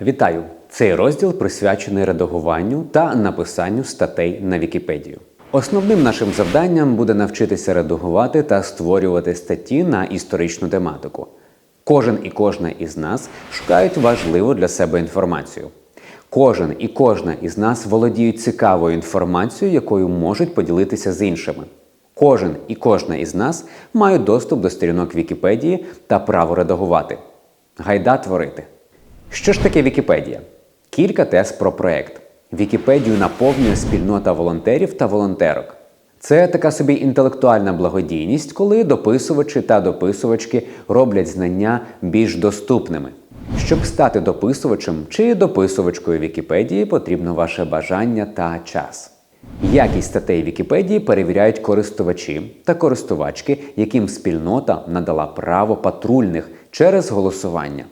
Вітаю! Цей розділ присвячений редагуванню та написанню статей на Вікіпедію. Основним нашим завданням буде навчитися редагувати та створювати статті на історичну тематику. Кожен і кожна із нас шукають важливу для себе інформацію. Кожен і кожна із нас володіють цікавою інформацією, якою можуть поділитися з іншими. Кожен і кожна із нас мають доступ до сторінок Вікіпедії та право редагувати. Гайда творити. Що ж таке Вікіпедія? Кілька тез про проект. Вікіпедію наповнює спільнота волонтерів та волонтерок. Це така собі інтелектуальна благодійність, коли дописувачі та дописувачки роблять знання більш доступними. Щоб стати дописувачем чи дописувачкою Вікіпедії, потрібно ваше бажання та час. Якість статей Вікіпедії перевіряють користувачі та користувачки, яким спільнота надала право патрульних через голосування.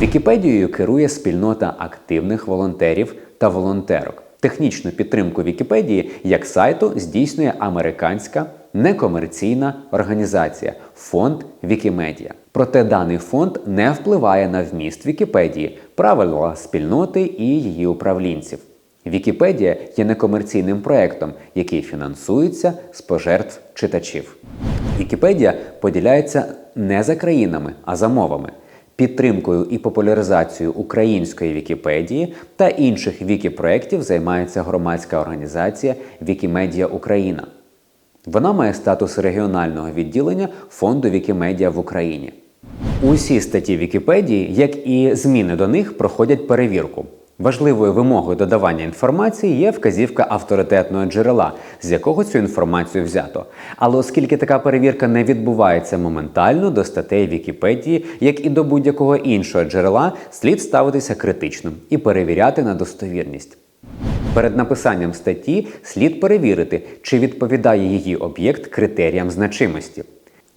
Вікіпедією керує спільнота активних волонтерів та волонтерок. Технічну підтримку Вікіпедії як сайту здійснює американська некомерційна організація фонд Вікімедія. Проте даний фонд не впливає на вміст Вікіпедії, правила спільноти і її управлінців. Вікіпедія є некомерційним проєктом, який фінансується з пожертв читачів. Вікіпедія поділяється не за країнами, а за мовами. Підтримкою і популяризацією української Вікіпедії та інших вікіпроєктів займається громадська організація Вікімедія Україна. Вона має статус регіонального відділення фонду Вікімедія в Україні. Усі статті Вікіпедії, як і зміни до них, проходять перевірку. Важливою вимогою додавання інформації є вказівка авторитетного джерела, з якого цю інформацію взято. Але оскільки така перевірка не відбувається моментально до статей Вікіпедії, як і до будь-якого іншого джерела, слід ставитися критично і перевіряти на достовірність. Перед написанням статті слід перевірити, чи відповідає її об'єкт критеріям значимості.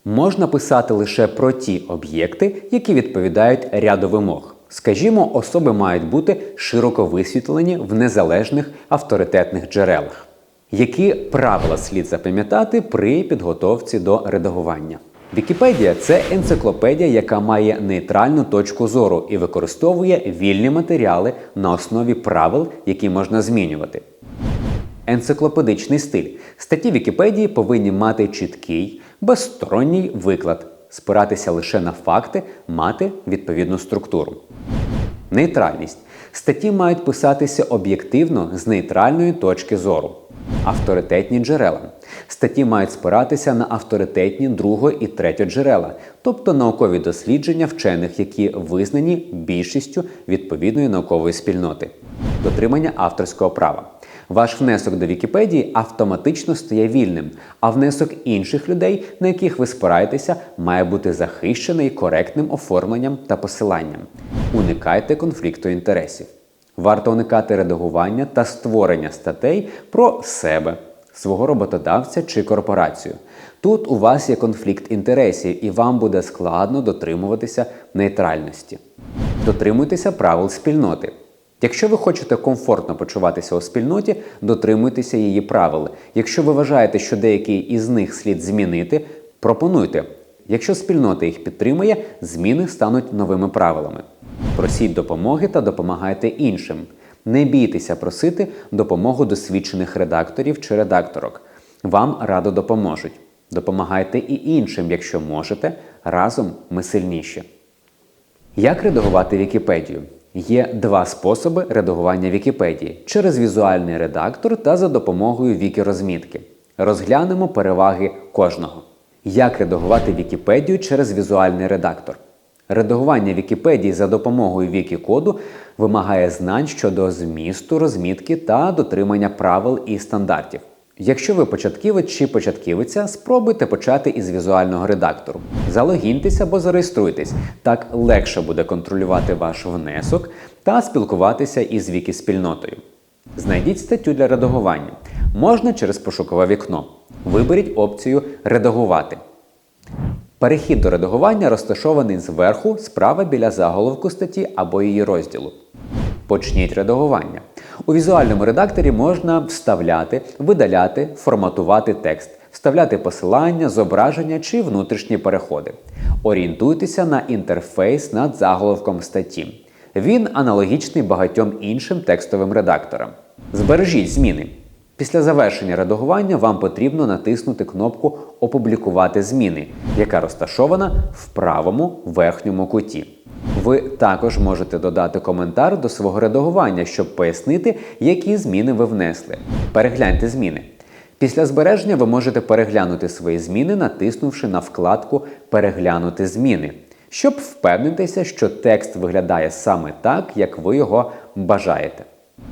Можна писати лише про ті об'єкти, які відповідають ряду вимог. Скажімо, особи мають бути широко висвітлені в незалежних авторитетних джерелах. Які правила слід запам'ятати при підготовці до редагування? Вікіпедія це енциклопедія, яка має нейтральну точку зору і використовує вільні матеріали на основі правил, які можна змінювати. Енциклопедичний стиль. Статті Вікіпедії повинні мати чіткий, безсторонній виклад, спиратися лише на факти, мати відповідну структуру. Нейтральність. Статті мають писатися об'єктивно з нейтральної точки зору. Авторитетні джерела. Статті мають спиратися на авторитетні друго і третє джерела, тобто наукові дослідження вчених, які визнані більшістю відповідної наукової спільноти. Дотримання авторського права. Ваш внесок до Вікіпедії автоматично стає вільним, а внесок інших людей, на яких ви спираєтеся, має бути захищений коректним оформленням та посиланням. Уникайте конфлікту інтересів. Варто уникати редагування та створення статей про себе, свого роботодавця чи корпорацію. Тут у вас є конфлікт інтересів, і вам буде складно дотримуватися нейтральності. Дотримуйтеся правил спільноти. Якщо ви хочете комфортно почуватися у спільноті, дотримуйтеся її правил. Якщо ви вважаєте, що деякий із них слід змінити, пропонуйте. Якщо спільнота їх підтримує, зміни стануть новими правилами. Просіть допомоги та допомагайте іншим. Не бійтеся просити допомогу досвідчених редакторів чи редакторок. Вам радо допоможуть. Допомагайте і іншим, якщо можете. Разом ми сильніші. Як редагувати Вікіпедію? Є два способи редагування Вікіпедії через візуальний редактор та за допомогою вікірозмітки. Розглянемо переваги кожного. Як редагувати Вікіпедію через візуальний редактор? Редагування Вікіпедії за допомогою Вікікоду вимагає знань щодо змісту, розмітки та дотримання правил і стандартів. Якщо ви початківець чи початківиця, спробуйте почати із візуального редактору. Залогіньтеся або зареєструйтесь, так легше буде контролювати ваш внесок та спілкуватися із вікі-спільнотою. Знайдіть статтю для редагування. Можна через пошукове вікно. Виберіть опцію Редагувати. Перехід до редагування розташований зверху справа біля заголовку статті або її розділу. Почніть редагування. У візуальному редакторі можна вставляти, видаляти, форматувати текст, вставляти посилання, зображення чи внутрішні переходи. Орієнтуйтеся на інтерфейс над заголовком статті. Він аналогічний багатьом іншим текстовим редакторам. Збережіть зміни. Після завершення редагування вам потрібно натиснути кнопку Опублікувати зміни, яка розташована в правому верхньому куті. Ви також можете додати коментар до свого редагування, щоб пояснити, які зміни ви внесли. Перегляньте зміни. Після збереження ви можете переглянути свої зміни, натиснувши на вкладку Переглянути зміни, щоб впевнитися, що текст виглядає саме так, як ви його бажаєте.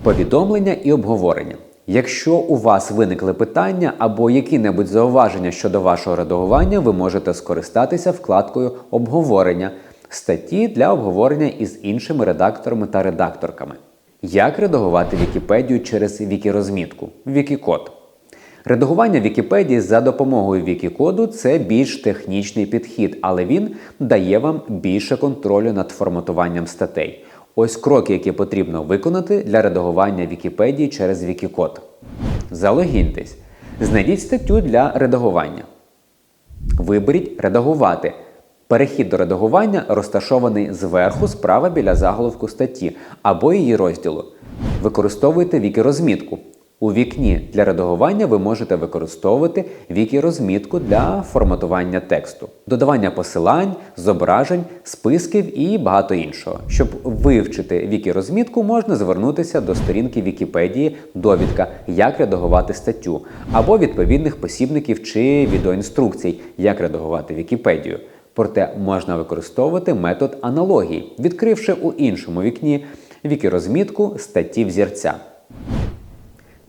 Повідомлення і обговорення. Якщо у вас виникли питання або які-небудь зауваження щодо вашого редагування, ви можете скористатися вкладкою Обговорення статті для обговорення із іншими редакторами та редакторками. Як редагувати Вікіпедію через вікірозмітку Вікікод. Редагування Вікіпедії за допомогою Вікікоду це більш технічний підхід, але він дає вам більше контролю над форматуванням статей. Ось кроки, які потрібно виконати для редагування Вікіпедії через Вікікод. Залогіньтесь. Знайдіть статтю для редагування. Виберіть Редагувати. Перехід до редагування розташований зверху справа біля заголовку статті або її розділу. Використовуйте вікірозмітку. У вікні для редагування ви можете використовувати вікірозмітку для форматування тексту, додавання посилань, зображень, списків і багато іншого. Щоб вивчити вікірозмітку, можна звернутися до сторінки Вікіпедії довідка, як редагувати статтю, або відповідних посібників чи відеоінструкцій, як редагувати Вікіпедію. Проте можна використовувати метод аналогії, відкривши у іншому вікні вікірозмітку статті взірця.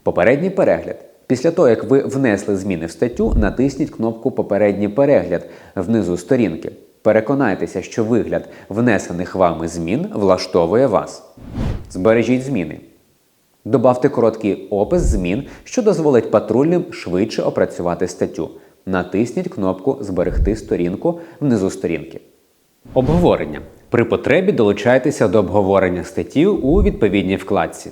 Попередній перегляд. Після того, як ви внесли зміни в статтю, натисніть кнопку Попередній перегляд внизу сторінки. Переконайтеся, що вигляд внесених вами змін влаштовує вас. Збережіть зміни. Добавте короткий опис змін, що дозволить патрульним швидше опрацювати статтю. Натисніть кнопку Зберегти сторінку внизу сторінки. Обговорення. При потребі долучайтеся до обговорення статті у відповідній вкладці.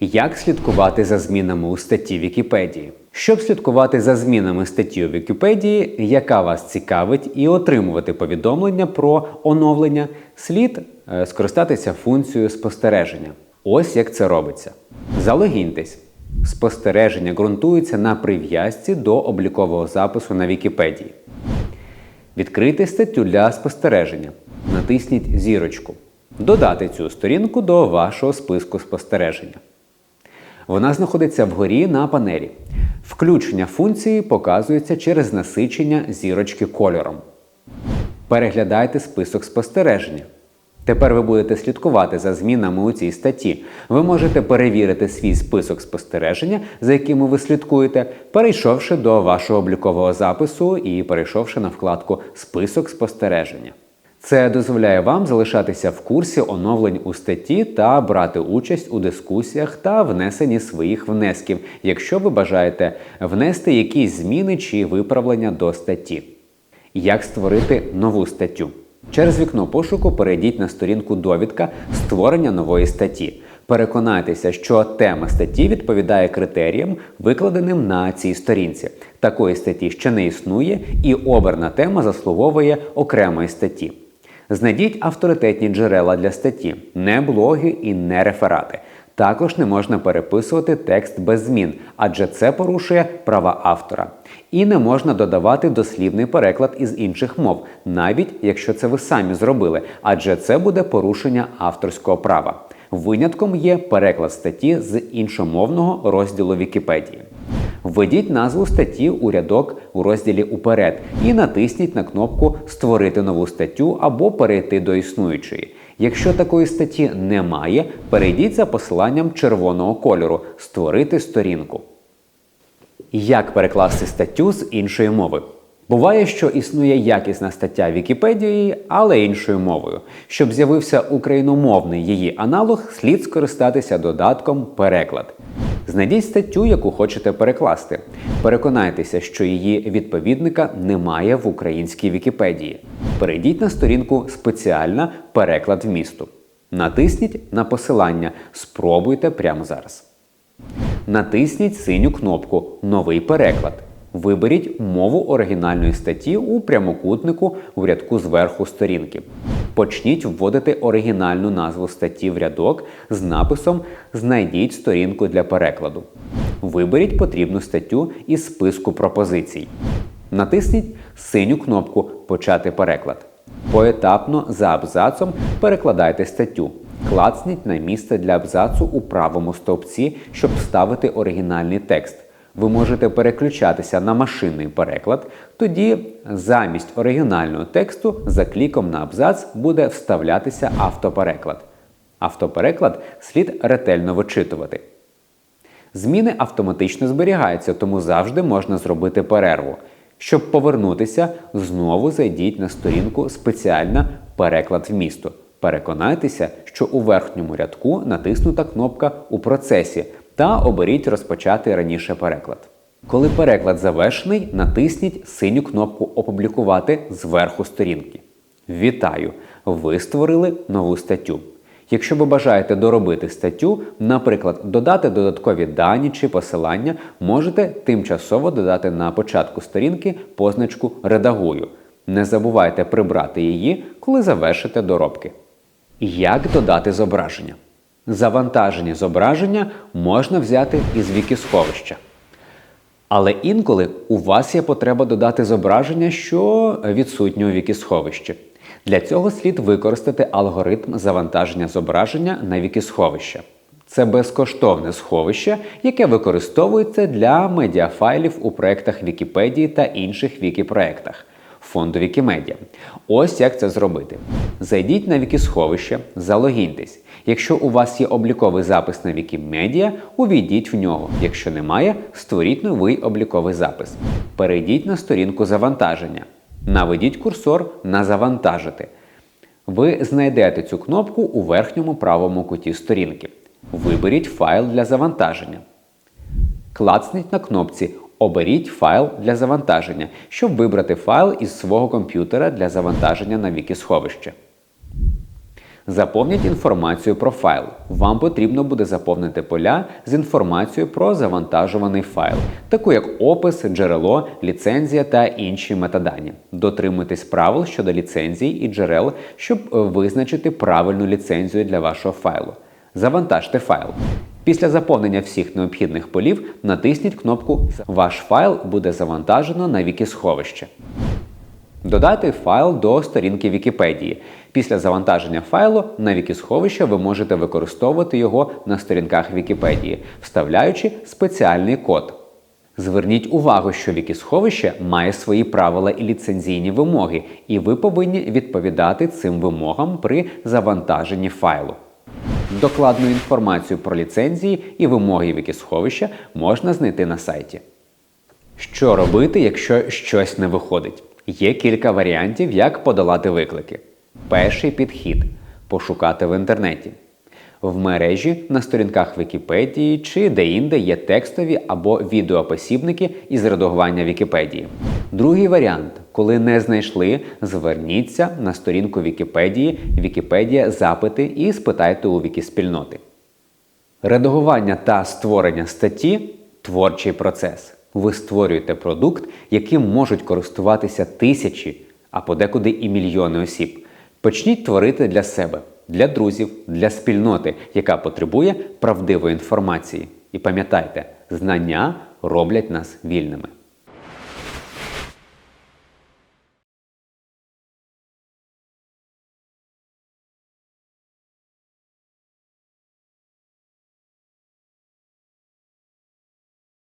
Як слідкувати за змінами у статті Вікіпедії? Щоб слідкувати за змінами статті у Вікіпедії, яка вас цікавить, і отримувати повідомлення про оновлення, слід е, скористатися функцією спостереження. Ось як це робиться. Залогіньтесь. Спостереження ґрунтуються на прив'язці до облікового запису на Вікіпедії. Відкрийте статтю для спостереження. Натисніть зірочку. Додати цю сторінку до вашого списку спостереження. Вона знаходиться вгорі на панелі. Включення функції показується через насичення зірочки кольором. Переглядайте список спостереження. Тепер ви будете слідкувати за змінами у цій статті. Ви можете перевірити свій список спостереження, за якими ви слідкуєте, перейшовши до вашого облікового запису і перейшовши на вкладку Список спостереження. Це дозволяє вам залишатися в курсі оновлень у статті та брати участь у дискусіях та внесенні своїх внесків, якщо ви бажаєте внести якісь зміни чи виправлення до статті. Як створити нову статтю? Через вікно пошуку перейдіть на сторінку довідка створення нової статті. Переконайтеся, що тема статті відповідає критеріям, викладеним на цій сторінці. Такої статті ще не існує, і оберна тема заслуговує окремої статті. Знайдіть авторитетні джерела для статті, не блоги і не реферати. Також не можна переписувати текст без змін, адже це порушує права автора. І не можна додавати дослівний переклад із інших мов, навіть якщо це ви самі зробили, адже це буде порушення авторського права. Винятком є переклад статті з іншомовного розділу Вікіпедії. Введіть назву статті у рядок у розділі Уперед і натисніть на кнопку Створити нову статтю або перейти до існуючої. Якщо такої статті немає, перейдіть за посиланням червоного кольору Створити сторінку. Як перекласти статтю з іншої мови? Буває, що існує якісна стаття Вікіпедії, але іншою мовою. Щоб з'явився україномовний її аналог, слід скористатися додатком Переклад. Знайдіть статтю, яку хочете перекласти. Переконайтеся, що її відповідника немає в українській Вікіпедії. Перейдіть на сторінку Спеціальна переклад вмісту. Натисніть на посилання. Спробуйте прямо зараз. Натисніть синю кнопку Новий переклад. Виберіть мову оригінальної статті у прямокутнику у рядку зверху сторінки. Почніть вводити оригінальну назву статті в рядок з написом Знайдіть сторінку для перекладу. Виберіть потрібну статтю із списку пропозицій. Натисніть синю кнопку Почати переклад. Поетапно за абзацом перекладайте статтю. Клацніть на місце для абзацу у правому стовпці, щоб вставити оригінальний текст. Ви можете переключатися на машинний переклад, тоді замість оригінального тексту за кліком на абзац буде вставлятися автопереклад. Автопереклад слід ретельно вичитувати. Зміни автоматично зберігаються, тому завжди можна зробити перерву. Щоб повернутися, знову зайдіть на сторінку спеціальна переклад вмісту. Переконайтеся, що у верхньому рядку натиснута кнопка у процесі та оберіть розпочати раніше переклад. Коли переклад завершений, натисніть синю кнопку Опублікувати зверху сторінки. Вітаю! Ви створили нову статтю. Якщо ви бажаєте доробити статтю, наприклад, додати додаткові дані чи посилання, можете тимчасово додати на початку сторінки позначку Редагую. Не забувайте прибрати її, коли завершите доробки. Як додати зображення? Завантажені зображення можна взяти із вікісховища. Але інколи у вас є потреба додати зображення, що відсутнє у вікісховищі. Для цього слід використати алгоритм завантаження зображення на вікісховище. Це безкоштовне сховище, яке використовується для медіафайлів у проєктах Вікіпедії та інших вікіпроєктах фонду Вікімедіа. Ось як це зробити. Зайдіть на вікісховище, залогіньтесь. Якщо у вас є обліковий запис на Вікімедіа, увійдіть в нього. Якщо немає, створіть новий обліковий запис. Перейдіть на сторінку завантаження. Наведіть курсор на Завантажити. Ви знайдете цю кнопку у верхньому правому куті сторінки. Виберіть файл для завантаження. Клацніть на кнопці Оберіть файл для завантаження, щоб вибрати файл із свого комп'ютера для завантаження на вікісховище. Заповніть інформацію про файл. Вам потрібно буде заповнити поля з інформацією про завантажуваний файл, таку як опис, джерело, ліцензія та інші метадані. Дотримуйтесь правил щодо ліцензій і джерел, щоб е, визначити правильну ліцензію для вашого файлу. Завантажте файл. Після заповнення всіх необхідних полів натисніть кнопку Ваш файл буде завантажено на вікісховище. Додати файл до сторінки Вікіпедії. Після завантаження файлу на вікісховище ви можете використовувати його на сторінках Вікіпедії, вставляючи спеціальний код. Зверніть увагу, що вікісховище має свої правила і ліцензійні вимоги, і ви повинні відповідати цим вимогам при завантаженні файлу. Докладну інформацію про ліцензії і вимоги вікісховища можна знайти на сайті. Що робити, якщо щось не виходить? Є кілька варіантів, як подолати виклики. Перший підхід пошукати в інтернеті. В мережі на сторінках Вікіпедії чи де-інде є текстові або відеопосібники із редагування Вікіпедії. Другий варіант, коли не знайшли, зверніться на сторінку Вікіпедії, Вікіпедія запити і спитайте у Вікіспільноти. Редагування та створення статті творчий процес. Ви створюєте продукт, яким можуть користуватися тисячі, а подекуди і мільйони осіб. Почніть творити для себе, для друзів, для спільноти, яка потребує правдивої інформації. І пам'ятайте, знання роблять нас вільними.